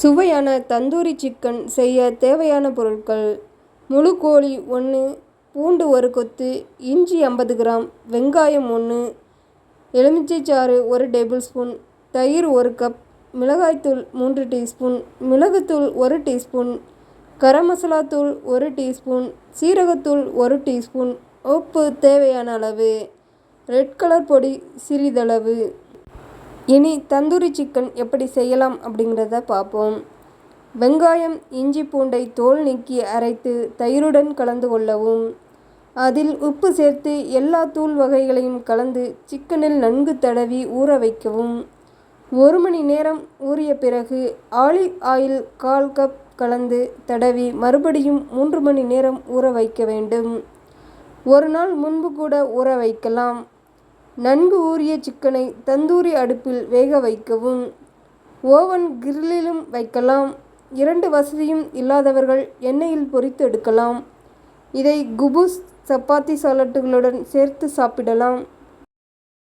சுவையான தந்தூரி சிக்கன் செய்ய தேவையான பொருட்கள் முழு கோழி ஒன்று பூண்டு ஒரு கொத்து இஞ்சி ஐம்பது கிராம் வெங்காயம் ஒன்று எலுமிச்சை சாறு ஒரு டேபிள் ஸ்பூன் தயிர் ஒரு கப் மிளகாய்த்தூள் மூன்று டீஸ்பூன் மிளகுத்தூள் ஒரு டீஸ்பூன் கரம் மசாலா தூள் ஒரு டீஸ்பூன் சீரகத்தூள் ஒரு டீஸ்பூன் உப்பு தேவையான அளவு ரெட் கலர் பொடி சிறிதளவு. இனி தந்தூரி சிக்கன் எப்படி செய்யலாம் அப்படிங்கிறத பார்ப்போம். வெங்காயம் இஞ்சி பூண்டை தோல் நீக்கி அரைத்து தயிருடன் கலந்து கொள்ளவும். அதில் உப்பு சேர்த்து எல்லா தூள் வகைகளையும் கலந்து சிக்கனில் நன்கு தடவி ஊற வைக்கவும். ஒரு மணி நேரம் ஊறிய பிறகு ஆலிவ் ஆயில் கால் கப் கலந்து தடவி மறுபடியும் மூன்று மணி நேரம் ஊற வைக்க வேண்டும். ஒரு நாள் முன்பு கூட ஊற வைக்கலாம். நன்கு ஊறிய சிக்கனை தந்தூரி அடுப்பில் வேக வைக்கவும். ஓவன் கிரில்லிலும் வைக்கலாம். இரண்டு வசதியும் இல்லாதவர்கள் எண்ணெயில் பொரித்து எடுக்கலாம். இதை குபுஸ் சப்பாத்தி சாலட்டுகளுடன் சேர்த்து சாப்பிடலாம்.